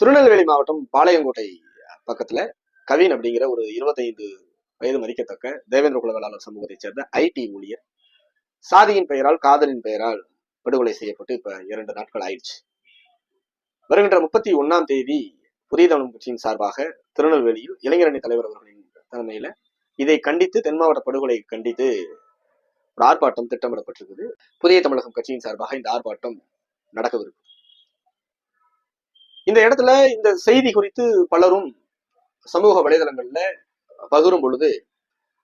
திருநெல்வேலி மாவட்டம் பாளையங்கோட்டை பக்கத்துல கவின் அப்படிங்கிற ஒரு இருபத்தைந்து வயது மதிக்கத்தக்க தேவேந்திர குல வேளாளர் சமூகத்தைச் சேர்ந்த ஐடி ஊழியர். சாதியின் பெயரால் காதலின் பெயரால் படுகொலை செய்யப்பட்டு இப்ப இரண்டு நாட்கள் ஆயிடுச்சு. வருகின்ற முப்பத்தி ஒண்ணாம் தேதி புதிய தமிழ் கட்சியின் சார்பாக திருநெல்வேலியில் இளைஞரணி தலைவர் அவர்களின் தலைமையில இதை கண்டித்து தென் மாவட்ட படுகொலை கண்டித்து ஒரு ஆர்ப்பாட்டம் திட்டமிடப்பட்டிருக்குது. புதிய தமிழகம் கட்சியின் சார்பாக இந்த ஆர்ப்பாட்டம் நடக்கவிருக்கு இந்த இடத்துல இந்த செய்தி குறித்து பலரும் சமூக வலைதளங்கள்ல பகிரும் பொழுது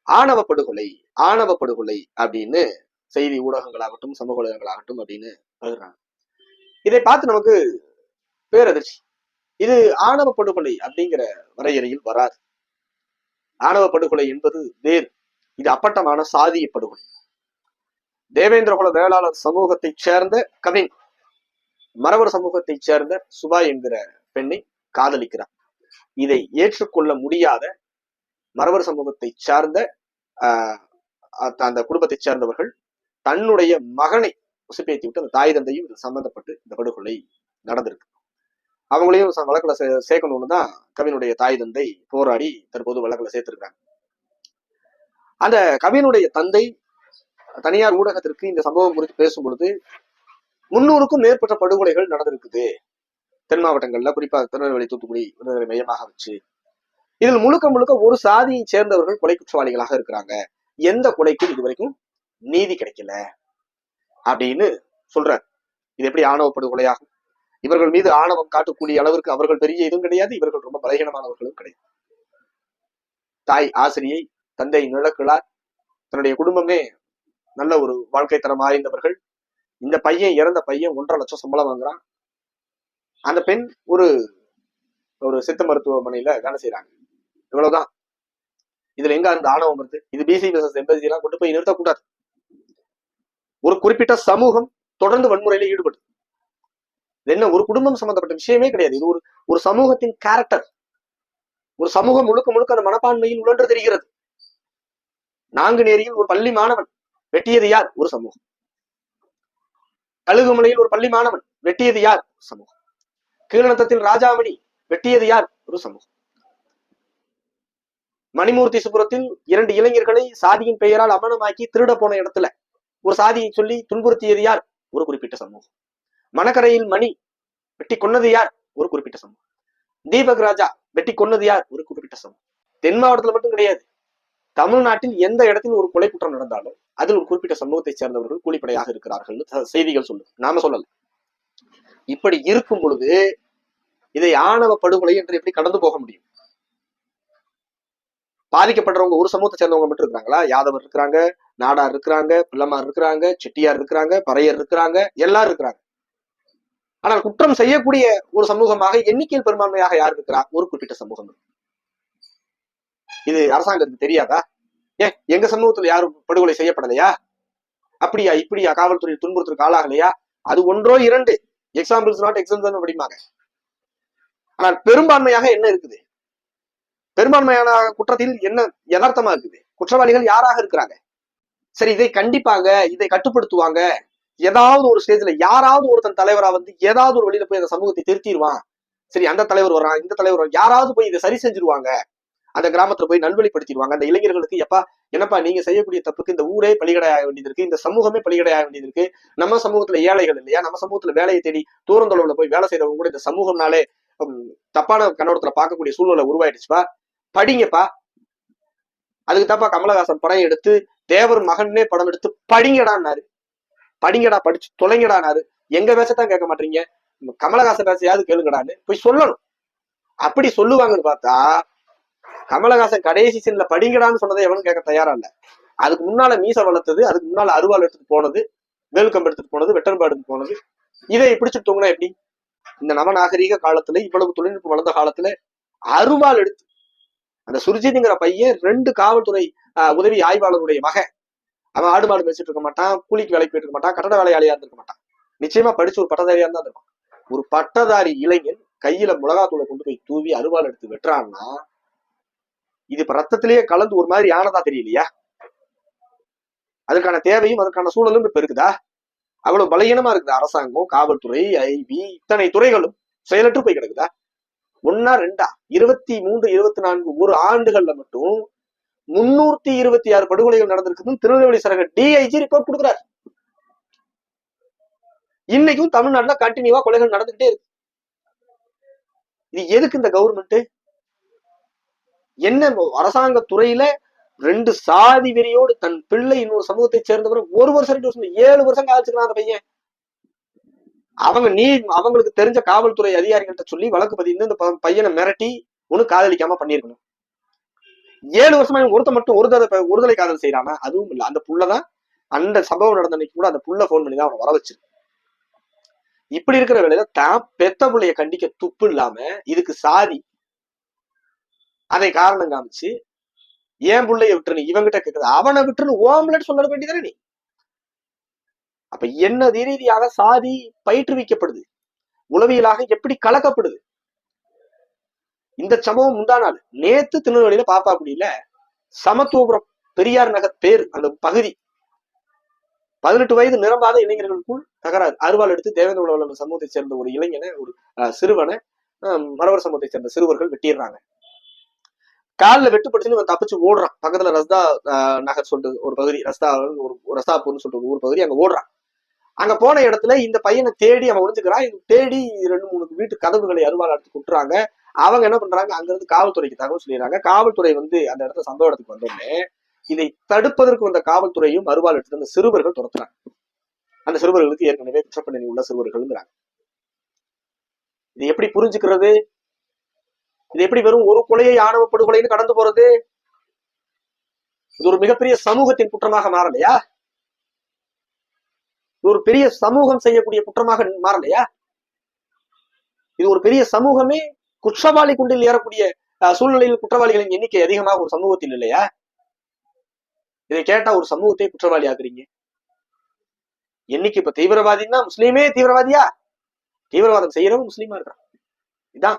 ஆணவ படுகொலை ஆணவ படுகொலை அப்படின்னு செய்தி ஊடகங்களாகட்டும் சமூக வலைதளங்களாகட்டும் அப்படின்னு பகிர்றாங்க. இதை பார்த்து நமக்கு பேரதிர்ச்சி. இது ஆணவ படுகொலை அப்படிங்கிற வரையறையில் வராது. ஆணவ படுகொலை என்பது வேறு. இது அப்பட்டமான சாதிய படுகொலை தேவேந்திரகுல வேளாளர் சமூகத்தைச் சேர்ந்த கவின் மறவர் சமூகத்தைச் சேர்ந்த சுபா என்கிற பெண்ணை காதலிக்கிறார். இதை ஏற்றுக்கொள்ள முடியாத மறவர் சமூகத்தைச் சார்ந்த ஆஹ் அந்த குடும்பத்தைச் சேர்ந்தவர்கள் தன்னுடைய மகனை உசுப்பேத்தி விட்டு அந்த தாய் தந்தையும் இது சம்பந்தப்பட்டு இந்த படுகொலை நடந்திருக்கு. அவங்களையும் வழக்கில் வழக்குல சே சேர்க்கணும்னு தான் கவினுடைய தாய் தந்தை போராடி தற்போது வழக்குல சேர்த்திருக்காங்க அந்த கவினுடைய தந்தை தனியார் ஊடகத்திற்கு இந்த சம்பவம் குறித்து பேசும் பொழுது முன்னூறுக்கும் மேற்பட்ட படுகொலைகள் நடந்திருக்குது. தென் மாவட்டங்கள்ல குறிப்பா திருநெல்வேலி தூத்துக்குடி விருதுகளை மையமாக வச்சு. இதில் முழுக்க முழுக்க ஒரு சாதியை சேர்ந்தவர்கள் கொலை குற்றவாளிகளாக இருக்கிறாங்க. எந்த கொலைக்கும் இது வரைக்கும் நீதி கிடைக்கல. அப்படின்னு சொல்றார். இது எப்படி ஆணவ படுகொலையாகும்? இவர்கள் மீது ஆணவம் காட்டக்கூடிய அளவிற்கு அவர்கள் பெரிய இதுவும் கிடையாது இவர்கள் ரொம்ப பலகீனமானவர்களும் கிடையாது. தாய் ஆசிரியை தந்தை நிழக்கிழார் தன்னுடைய குடும்பமே நல்ல ஒரு வாழ்க்கை தரம் ஆய்ந்தவர்கள் இந்த பையன் இறந்த பையன் ஒன்றரை லட்சம் சம்பளம் வாங்குறான். அந்த பெண் ஒரு ஒரு சித்த மருத்துவமனையில வேலை செய்யறாங்க இவ்வளவுதான். இதுல எங்க அந்த ஆணவம் வருது? இது பிசி பிசஸ் எம்பசி எல்லாம் கொண்டு போய் நிறுத்தக்கூடாது. ஒரு குறிப்பிட்ட சமூகம் தொடர்ந்து வன்முறையில ஈடுபடுது. இது என்ன ஒரு குடும்பம் சம்பந்தப்பட்ட விஷயமே கிடையாது. இது ஒரு ஒரு சமூகத்தின் கேரக்டர் ஒரு சமூகம் முழுக்க முழுக்க அந்த மனப்பான்மையில் உழன்று தெரிகிறது. நாங்குநேரியில் ஒரு பள்ளி மாணவன் வெட்டியது யார்? ஒரு சமூகம். கழுகுமலையில் ஒரு பள்ளி மாணவன் வெட்டியது யார்? சமூகம். கீழநத்தத்தில் ராஜாமணி வெட்டியது யார்? ஒரு சமூகம். மணிமூர்த்தி சுபுரத்தில் இரண்டு இளைஞர்களை சாதியின் பெயரால் அமனமாக்கி திருட போன இடத்துல ஒரு சாதியை சொல்லி துன்புறுத்தியது யார்? ஒரு குறிப்பிட்ட சமூகம். மணக்கரையில் மணி வெட்டி கொன்னது யார்? ஒரு குறிப்பிட்ட சமூகம். தீபக் ராஜா வெட்டி கொன்னது யார்? ஒரு குறிப்பிட்ட சமூகம். தென் மாவட்டத்துல மட்டும் கிடையாது. தமிழ்நாட்டில் எந்த இடத்தில் ஒரு கொலை குற்றம் நடந்தாலும் அதில் ஒரு குறிப்பிட்ட சமூகத்தை சேர்ந்தவர்கள் கூலிப்படையாக இருக்கிறார்கள் செய்திகள் சொல்லு நாம சொல்லல. இப்படி இருக்கும் பொழுது இதை ஆணவ படுகொலை என்று எப்படி கடந்து போக முடியும்? பாதிக்கப்படுறவங்க ஒரு சமூகத்தை சேர்ந்தவங்க மட்டும் இருக்கிறாங்களா? யாதவர் இருக்கிறாங்க நாடார் இருக்கிறாங்க பிள்ளமார் இருக்கிறாங்க செட்டியார் இருக்கிறாங்க பறையர் இருக்கிறாங்க எல்லாரும் இருக்கிறாங்க. ஆனால் குற்றம் செய்யக்கூடிய ஒரு சமூகமாக எண்ணிக்கையில் பெரும்பான்மையாக யார் இருக்கிறா? ஒரு குறிப்பிட்ட சமூகம். இருக்கு. இது அரசாங்கத்துக்கு தெரியாதா? ஏன் எங்க சமூகத்துல யாரும் படுகொலை செய்யப்படலையா? அப்படியா இப்படியா? காவல்துறை துன்புறுத்தலுக்கு ஆளாகலையா? அது ஒன்றோ இரண்டு. எக்ஸாம்பிள்ஸ் நாட் எக்ஸாம்பிள் அப்படிம்பாங்க ஆனால் பெரும்பான்மையாக என்ன இருக்குது? பெரும்பான்மையான குற்றத்தில் என்ன யதார்த்தமா இருக்குது? குற்றவாளிகள் யாராக இருக்கிறாங்க? சரி இதை கண்டிப்பாங்க இதை கட்டுப்படுத்துவாங்க. ஏதாவது ஒரு ஸ்டேஜ்ல யாராவது ஒருத்தன் தலைவரா வந்து ஏதாவது ஒரு வழியில போய் அந்த சமூகத்தை திருத்திடுவான் சரி அந்த தலைவர் வர்றான் இந்த தலைவர் யாராவது போய் இதை சரி செஞ்சிருவாங்க. அந்த கிராமத்துல போய் நல்வழிப்படுத்திடுவாங்க. அந்த இளைஞர்களுக்கு எப்பா என்னப்பா நீங்க செய்யக்கூடிய தப்புக்கு இந்த ஊரே பலிகடையாக வேண்டியது இருக்கு இந்த சமூகமே பலிகடையாக வேண்டியது இருக்கு நம்ம சமூகத்துல ஏழைகள் இல்லையா நம்ம சமூகத்துல வேலையை தேடி தூரந்தொலைவுல போய் வேலை செய்யறவங்க கூட இந்த சமூகம்னாலே தப்பான கண்ணோடத்துல பார்க்கக்கூடிய சூழ்நிலை உருவாயிடுச்சுப்பா. படிங்கப்பா. அதுக்கு தாப்பா கமலஹாசன் படம் எடுத்து தேவர் மகன்னே படம் எடுத்து படிங்கடான்னாரு. படிங்கடா படிச்சு தொலைங்கடானாரு எங்க பேசத்தான் கேட்க மாட்டீங்க? கமலஹாசன் பேசையாவது கேளுங்கடான்னு போய் சொல்லணும். அப்படி சொல்லுவாங்கன்னு பார்த்தா கமலஹாசன் கடைசி சீன்ல படிங்கடான்னு சொன்னதை எவனும் கேட்க தயாரா இல்ல. அதுக்கு முன்னால மீச வளர்த்தது அதுக்கு முன்னால அருவாள் எடுத்துட்டு போனது வேலுக்கம்பு எடுத்துட்டு போனது வெட்டன்பாடு போனது. இதை பிடிச்சிட்டு தூங்கினா எப்படி? இந்த நவநாகரீக காலத்துல இவ்வளவு தொழில்நுட்பம் வளர்ந்த காலத்துல அருவாள் எடுத்து அந்த சுர்ஜித்ங்கிற பையன் ரெண்டு காவல்துறை ஆஹ், உதவி ஆய்வாளருடைய மகன். அவன் ஆடு மாடு மேய்ச்சிட்டு இருக்க மாட்டான் கூலிக்கு வேலைக்கு போயிட்டு இருக்க மாட்டான் கட்டட வேலையாளியா இருந்திருக்க மாட்டான். நிச்சயமா படிச்சு ஒரு பட்டதாரியா தான் இருப்பான் ஒரு பட்டதாரி இளைஞன் கையில மிளகாத்தூளை கொண்டு போய் தூவி அருவாள் எடுத்து வெட்டுறான்னா இது இப்ப ரத்தத்திலேயே கலந்து ஒரு மாதிரி ஆனதா தெரியலையா? அதுக்கான தேவையும் அதற்கான சூழலும் இப்ப இருக்குதா? அவ்வளவு பலகீனமா இருக்குது அரசாங்கம் காவல்துறை ஐபி இத்தனை துறைகளும் செயலற்று போய் கிடக்குதா? ஒன்னா ரெண்டா? இருபத்தி மூன்று இருபத்தி நான்கு ஒரு ஆண்டுகள்ல மட்டும் முன்னூத்தி இருபத்தி ஆறு படுகொலைகள் நடந்திருக்குதுன்னு திருநெல்வேலி சரக டிஐஜி ரிப்போர்ட் கொடுக்குறாரு. இன்னைக்கும் தமிழ்நாட்டுல கண்டினியூவா கொலைகள் நடந்துகிட்டே இருக்கு. இது எதுக்கு இந்த கவர்மெண்ட் என்ன அரசாங்க துறையில ரெண்டு சாதி வெறியோடு தன் பிள்ளை இன்னொரு சமூகத்தை சேர்ந்தவர் ஒரு வருஷம் ரெண்டு வருஷம் ஏழு வருஷம் காய்ச்சிக்கலாம் அந்த பையன். அவங்க நீ அவங்களுக்கு தெரிஞ்ச காவல்துறை அதிகாரிகள்கிட்ட சொல்லி வழக்கு பதிந்து இந்த பையனை மிரட்டி ஒண்ணு காதலிக்காம பண்ணிருக்கணும் ஏழு வருஷமா ஒருத்த மட்டும் ஒரு தடவை ஒருதலை காதல் செய்யறாம அதுவும் இல்ல. அந்த புள்ளதான் அந்த சம்பவம் நடந்த அன்னைக்கு கூட அந்த புள்ள போன் பண்ணி தான் அவனை வர வச்சிருக்கு. இப்படி இருக்கிற வேலையில தான் பெத்த பிள்ளைய கண்டிக்க துப்பு இல்லாம இதுக்கு சாதி அதை காரணம் காமிச்சு ஏன் பிள்ளைய விட்டுரு இவங்கிட்ட கேக்குது. அவனை விட்டுரு ஓம்பலன்னு சொல்ல வேண்டியதானே நீ? அப்ப என்ன ரீதியாக சாதி பயிற்றுவிக்கப்படுது? உளவியலாக எப்படி கலக்கப்படுது? இந்த சம்பவம் முந்தா நாள். நேத்து திருநெல்வேலியில பாப்பாக்குடியில சமத்துவபுரம் பெரியார் நகர் பேர் அந்த பகுதி. பதினெட்டு வயது நிரம்பாத இளைஞர்களுக்குள் தகராறு. அருவாள் எடுத்து தேவேந்திர உலக சமூகத்தை சேர்ந்த ஒரு இளைஞனை ஒரு அஹ், சிறுவனை மரவர் சமூகத்தை சேர்ந்த சிறுவர்கள் வெட்டிடுறாங்க. காலில் வெட்டுப்பட்டுன்னு இவன் தப்பிச்சு ஓடுறான். பக்கத்துல ரஸ்தா அஹ், நகர் சொல்லிட்டு ஒரு பகுதி ரஸ்தா ஒரு ரஸ்தாப்பூர்னு சொல்லிட்டு ஒரு ஊர் பகுதி அங்க ஓடுறான். அங்க போன இடத்துல இந்த பையனை தேடி அவன் ஒளிஞ்சுக்கிறான். தேடி ரெண்டு மூணு வீட்டு கதவுகளை அருவாள் எடுத்து குட்டுறாங்க அவங்க என்ன பண்றாங்க? அங்க இருந்து காவல்துறைக்கு தகவல் சொல்லிடுறாங்க. காவல்துறை வந்து அந்த இடத்துல சம்பவ இடத்துக்கு வந்தோடனே இதை தடுப்பதற்கு வந்த காவல்துறையும் அருவாள் எடுத்து அந்த சிறுவர்கள் துரத்துறாங்க. அந்த சிறுவர்களுக்கு ஏற்கனவே குற்றப்பண்ணி உள்ள சிறுவர்கள்ங்கிறாங்க இது எப்படி புரிஞ்சுக்கிறது? இது எப்படி வெறும் ஒரு கொலையை ஆணவ படுகொலைன்னு கடந்து போறது? இது ஒரு மிகப்பெரிய சமூகத்தின் குற்றமாக மாறலையா? இது ஒரு பெரிய சமூகம் செய்யக்கூடிய குற்றமாக மாறலையா? இது ஒரு பெரிய சமூகமே குற்றவாளி குண்டில் ஏறக்கூடிய அஹ், சூழ்நிலையில் குற்றவாளிகளின் எண்ணிக்கை அதிகமாக ஒரு சமூகத்தில் இல்லையா? இதை கேட்டா ஒரு சமூகத்தை குற்றவாளி ஆக்குறீங்க. என்னைக்கு இப்ப தீவிரவாதின்னா முஸ்லீமே தீவிரவாதியா? தீவிரவாதம் செய்யறவன் முஸ்லீமா இருக்கிறான். இதான்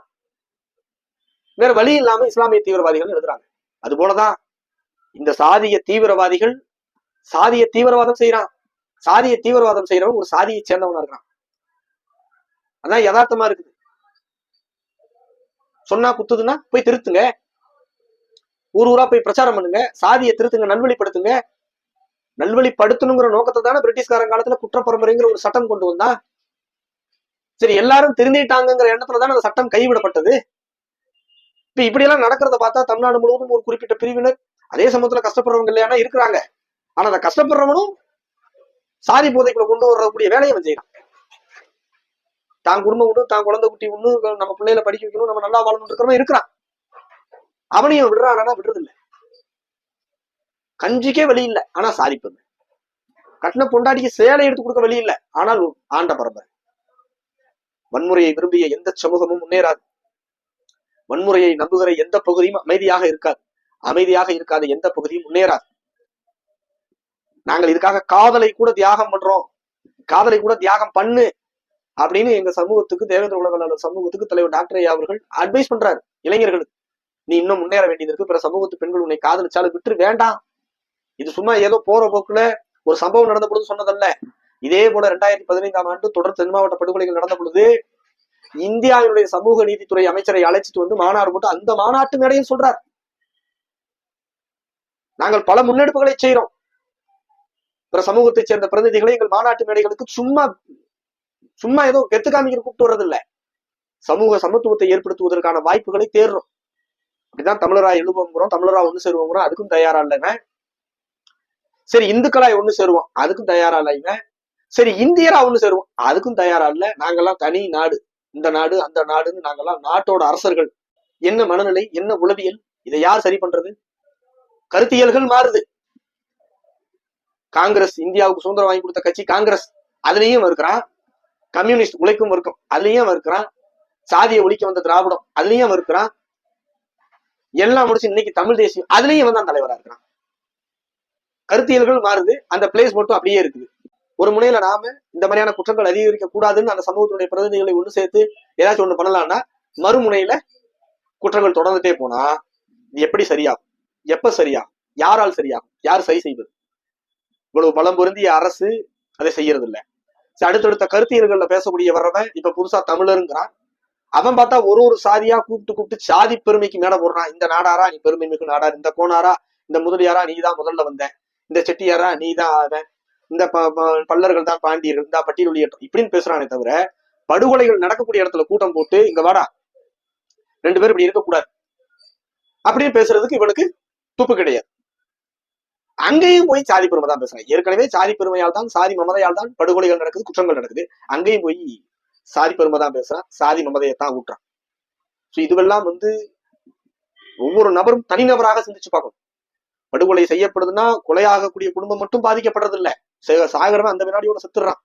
வேற வழி இல்லாம இஸ்லாமிய தீவிரவாதிகள் எழுதுறாங்க. அது போலதான் இந்த சாதிய தீவிரவாதிகள் சாதிய தீவிரவாதம் செய்யறான். சாதிய தீவிரவாதம் செய்யறவன் ஒரு சாதியை சேர்ந்தவனா இருக்கிறான். அதான் யதார்த்தமா இருக்குது. சொன்னா குத்துதுன்னா போய் திருத்துங்க. ஊர் ஊரா போய் பிரச்சாரம் பண்ணுங்க. சாதியை திருத்துங்க நல்வழிப்படுத்துங்க. நல்வழிப்படுத்தணுங்கிற நோக்கத்தை தானே பிரிட்டிஷ்காரன் காலத்துல குற்றப்பரம்பரைங்கிற ஒரு சட்டம் கொண்டு வந்தா சரி எல்லாரும் திருந்திட்டாங்கிற எண்ணத்துல தானே அந்த சட்டம் கைவிடப்பட்டது. இப்ப இப்படி எல்லாம் நடக்கிறத பார்த்தா தமிழ்நாடு முழுவதும் ஒரு குறிப்பிட்ட பிரிவினர் அதே சமயத்துல கஷ்டப்படுறவங்க இல்லையானா இருக்கிறாங்க. ஆனா அந்த கஷ்டப்படுறவனும் சாதி போதைக்குள்ள கொண்டு வரக்கூடிய வேலையை அவன் செய்யறான் தான் குடும்பம் உண்டு தான் குழந்தை குட்டி உண்டு நம்ம பிள்ளைகளை படிக்க வைக்கணும் நம்ம நல்லா வாழணும் இருக்கிறவன் இருக்கிறான். அவனையும் விடுறானா விடுறது இல்ல கஞ்சிக்கே வழி இல்லை ஆனா சாதிப்பது. கட்டின பொண்டாட்டிக்கு சேலை எடுத்து கொடுக்க வழி இல்லை ஆனால் ஆண்ட பரம்பரை. வன்முறையை விரும்பிய எந்த சமூகமும் முன்னேறாது. வன்முறையை நம்புகிற எந்த பகுதியும் அமைதியாக இருக்காது. அமைதியாக இருக்காத எந்த பகுதியும் முன்னேறாது. நாங்கள் இதுக்காக காதலை கூட தியாகம் பண்றோம். காதலை கூட தியாகம் பண்ணு அப்படின்னு எங்க சமூகத்துக்கு தேவேந்திர உலக சமூகத்துக்கு தலைவர் டாக்டர் ஐயா அவர்கள் அட்வைஸ் பண்றாரு. இளைஞர்களுக்கு நீ இன்னும் முன்னேற வேண்டியது இருக்கு. பிற சமூகத்து பெண்கள் உன்னை காதலிச்சாலும் விட்டு வேண்டாம். இது சும்மா ஏதோ போற போக்குல ஒரு சம்பவம் நடந்த பொழுது சொன்னதல்ல. இதே போல ரெண்டாயிரத்தி பதினைந்தாம் ஆண்டு தொடர் தென் மாவட்ட படுகொலைகள் நடந்த பொழுது இந்தியாவினுடைய சமூக நீதித்துறை அமைச்சரை அழைச்சிட்டு வந்து மாநாடு போட்டு அந்த மாநாட்டு மேடையும் சொல்றார். நாங்கள் பல முன்னெடுப்புகளை செய்யறோம் பிற சமூகத்தைச் சேர்ந்த பிரதிநிதிகளை எங்கள் மாநாட்டு மேடைகளுக்கு சும்மா சும்மா ஏதோ கெத்து காமிக்கிற கூப்பிட்டு வர்றது இல்ல சமூக சமத்துவத்தை ஏற்படுத்துவதற்கான வாய்ப்புகளை தேடுறோம். அப்படிதான் தமிழரா எழுபோங்கிறோம் தமிழரா ஒண்ணு சேருவோங்கிறோம் அதுக்கும் தயாரா இல்லைங்க சரி இந்துக்களாய் ஒண்ணு சேருவோம் அதுக்கும் தயாரா இல்லைங்க சரி இந்தியரா ஒண்ணு சேருவோம் அதுக்கும் தயாரா இல்ல. நாங்கெல்லாம் தனி நாடு. இந்த நாடு அந்த நாடுன்னு நாங்கெல்லாம் நாட்டோட அரசர்கள். என்ன மனநிலை என்ன உளவியல் இதை யார் சரி பண்றது? கருத்தியல்கள் மாறுது. காங்கிரஸ் இந்தியாவுக்கு சுதந்திரம் வாங்கி கொடுத்த கட்சி காங்கிரஸ். அதுலயும் இருக்கிறான் கம்யூனிஸ்ட் உழைக்கும் இருக்கும் அதுலயும் இருக்கிறான் சாதியை ஒழிக்க வந்த திராவிடம். அதுலயும் இருக்கிறான் எல்லாம் முடிச்சு இன்னைக்கு தமிழ் தேசியம். அதுலயும் வந்து தலைவரா இருக்கிறான். கருத்தியல்கள் மாறுது. அந்த பிளேஸ் மட்டும் அப்படியே இருக்குது. ஒரு முனையில நாம இந்த மாதிரியான குற்றங்கள் அதிகரிக்க கூடாதுன்னு அந்த சமூகத்தினுடைய பிரதிநிதிகளை ஒன்று சேர்த்து ஏதாச்சும் ஒண்ணு பண்ணலாம்னா மறுமுனையில குற்றங்கள் தொடர்ந்துட்டே போனா இது எப்படி சரியாகும்? எப்ப சரியாகும்? யாரால் சரியாகும்? யார் சரி செய்வது? இவ்வளவு பலம் பொருந்திய அரசு அதை செய்யறது இல்ல சரி, அடுத்தடுத்த கருத்தியல்கள்ல பேசக்கூடிய வர்றவன் இப்ப புதுசா தமிழருங்கிறான். அவன் பார்த்தா ஒரு ஒரு சாதியா கூப்பிட்டு கூப்பிட்டு சாதி பெருமைக்கு மேல போடுறான். இந்த நாடாரா? நீ பெருமை மிகு நாடார். இந்த கோனாரா இந்த முதலியாரா? நீ தான் முதல்ல வந்த. இந்த செட்டியாரா? நீ தான் ஆவன் இந்த ப- ப- பல்லர்கள் தான் பாண்டியர்கள் இந்த பட்டியல் வெளியேற்றம் இப்படின்னு பேசுறானே தவிர படுகொலைகள் நடக்கக்கூடிய இடத்துல கூட்டம் போட்டு இங்க வாடா. ரெண்டு பேரும் இப்படி இருக்கக்கூடாது. அப்படின்னு பேசுறதுக்கு இவனுக்கு துப்பு கிடையாது. அங்கேயும் போய் சாதி பெருமை தான் பேசுறான். ஏற்கனவே சாதி பெருமையால் தான் சாதி மமதையால் தான் படுகொலைகள் நடக்குது குற்றங்கள் நடக்குது. அங்கேயும் போய் சாதி பெருமை தான் பேசுறான் சாதி மமதையை தான் ஊட்டுறான். ஸோ இதுவெல்லாம் வந்து ஒவ்வொரு நபரும் தனிநபராக சிந்திச்சு பார்க்கணும். படுகொலை செய்யப்படுதுன்னா கொலையாகக்கூடிய குடும்பம் மட்டும் பாதிக்கப்படுறதில்ல. சாகரவன் அந்த வினாடியோட செத்துடுறான்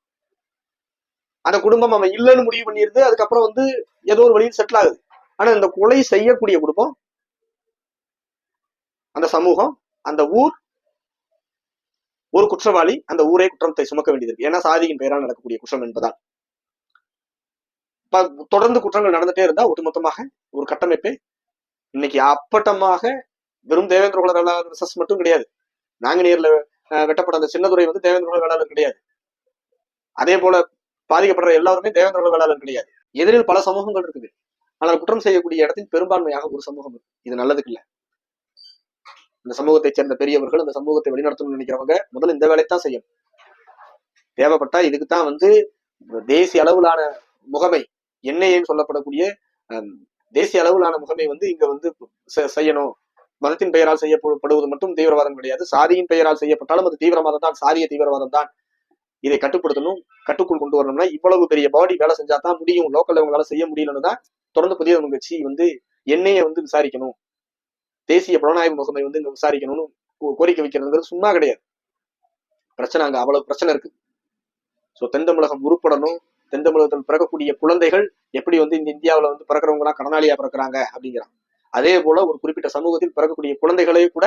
அந்த குடும்பம் அவன் இல்லைன்னு முடிவு பண்ணிடுது. அதுக்கப்புறம் வந்து ஏதோ ஒரு வழியில் செட்டில் ஆகுது. ஆனா இந்த கொலை செய்யக்கூடிய குடும்பம் அந்த சமூகம் அந்த ஊர் ஒரு குற்றவாளி அந்த ஊரே குற்றத்தை சுமக்க வேண்டியது இருக்கு. ஏன்னா சாதியின் பெயரால் நடக்கக்கூடிய குற்றம் என்பதால். தொடர்ந்து குற்றங்கள் நடந்துட்டே இருந்தா ஒட்டுமொத்தமாக ஒரு கட்டமைப்பே இன்னைக்கு அப்பட்டமாக வெறும் தேவேந்திர குல வேளாளர் மட்டும் கிடையாது. நாங்க நேர்ல வெட்டப்பட்ட அந்த சின்னதுரை வந்து தேவேந்திர வேளாளர் கிடையாது. அதே போல பாதிக்கப்படுற எல்லாருமே தேவேந்திர வேளாளர் கிடையாது. எதிரில் பல சமூகங்கள் இருக்குது. ஆனால் குற்றம் செய்யக்கூடிய இடத்தில் பெரும்பான்மையாக ஒரு சமூகம் இருக்கு. இது நல்லதுக்கு இல்ல. இந்த சமூகத்தை சேர்ந்த பெரியவர்கள் இந்த சமூகத்தை வழிநடத்தணும்னு நினைக்கிறவங்க முதல்ல இந்த வேலைத்தான் செய்யணும். தேவைப்பட்டா இதுக்கு தான் வந்து தேசிய அளவிலான முகமை என்ஐஏன்னு சொல்லப்படக்கூடிய தேசிய அளவிலான முகமை வந்து இங்க வந்து செ- செய்யணும். மதத்தின் பெயரால் செய்யப்படுவது மட்டும் தீவிரவாதம் கிடையாது. சாதியின் பெயரால் செய்யப்பட்டாலும் அது தீவிரவாதம் தான். சாதிய தீவிரவாதம் தான். இதை கட்டுப்படுத்தணும் கட்டுக்குள் கொண்டு வரணும்னா இவ்வளவு பெரிய பாடி வேலை செஞ்சா தான் முடியும். லோக்கல்ல இவங்களால செய்ய முடியலன்னு தான் தொடர்ந்து புதிய கட்சி வந்து என்னைய வந்து விசாரிக்கணும். தேசிய புலனாய்வு முகமை வந்து இங்க விசாரிக்கணும்னு கோரிக்கை வைக்கிறதுங்கிறது சும்மா கிடையாது. பிரச்சனை அங்க அவ்வளவு பிரச்சனை இருக்கு. ஸோ தென் தமிழகம் உருப்படணும். தென் தமிழகத்தில் பிறக்கக்கூடிய குழந்தைகள் எப்படி வந்து இந்த இந்தியாவுல வந்து பிறக்கிறவங்களாம் எல்லாம் கடனாளியா பிறக்கிறாங்க அப்படிங்கிறான். அதே போல ஒரு குறிப்பிட்ட சமூகத்தில் பிறக்கக்கூடிய குழந்தைகளை கூட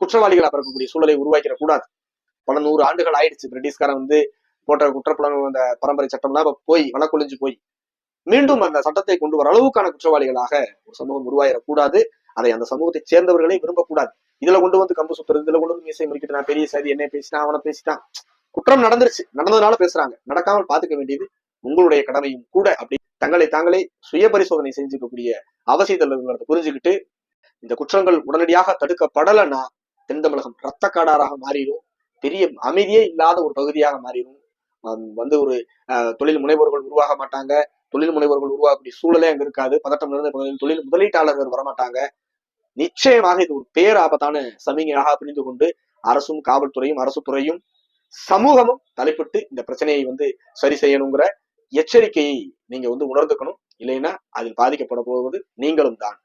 குற்றவாளிகளா பிறக்கக்கூடிய சூழலை உருவாக்கிட கூடாது பல நூறு ஆண்டுகள் ஆயிடுச்சு. பிரிட்டிஷ்காரன் வந்து போட்ட குற்றப்புலன் அந்த பரம்பரை சட்டம்லாம் இப்ப போய் வனக்குழிஞ்சு போய். மீண்டும் அந்த சட்டத்தை கொண்டு வர அளவுக்கான குற்றவாளிகளாக ஒரு சமூகம் உருவாயிடக்கூடாது. அதை அந்த சமூகத்தை சேர்ந்தவர்களே விரும்பக்கூடாது. இதுல கொண்டு வந்து கம்பு சுத்துறது இதுல கொண்டு வந்து மீசை முடிக்கிட்டு நான் பெரிய சாதி என்ன பேசினா அவனை பேசிட்டான். குற்றம் நடந்துருச்சு. நடந்ததுனால பேசுறாங்க. நடக்காமல் பாத்துக்க வேண்டியது உங்களுடைய கடமையும் கூட. அப்படி தங்களை தாங்களே சுய பரிசோதனை செஞ்சுக்கக்கூடிய அவசியத்தில் இருக்கிறத புரிஞ்சுக்கிட்டு இந்த குற்றங்கள் உடனடியாக தடுக்கப்படலைன்னா தென் தமிழகம் ரத்த காடாராக மாறிடும் பெரிய அமைதியே இல்லாத ஒரு பகுதியாக மாறிடும் வந்து ஒரு தொழில் முனைவோர்கள் உருவாக மாட்டாங்க. தொழில் முனைவோர்கள் உருவாகக்கூடிய சூழலே அங்க இருக்காது. பதட்டம் நிறைந்த பகுதியில் தொழில் முதலீட்டாளர்கள் வரமாட்டாங்க. நிச்சயமாக இது ஒரு பேராபத்தான சமிகையாக புரிந்து கொண்டு அரசும் காவல்துறையும் அரசு துறையும் சமூகமும் தலைப்பட்டு இந்த பிரச்சனையை வந்து சரி செய்யணுங்கிற எச்சரிக்கையை நீங்க வந்து உணர்ந்துக்கணும். இல்லைன்னா அதில் பாதிக்கப்பட போவது நீங்களும் தான்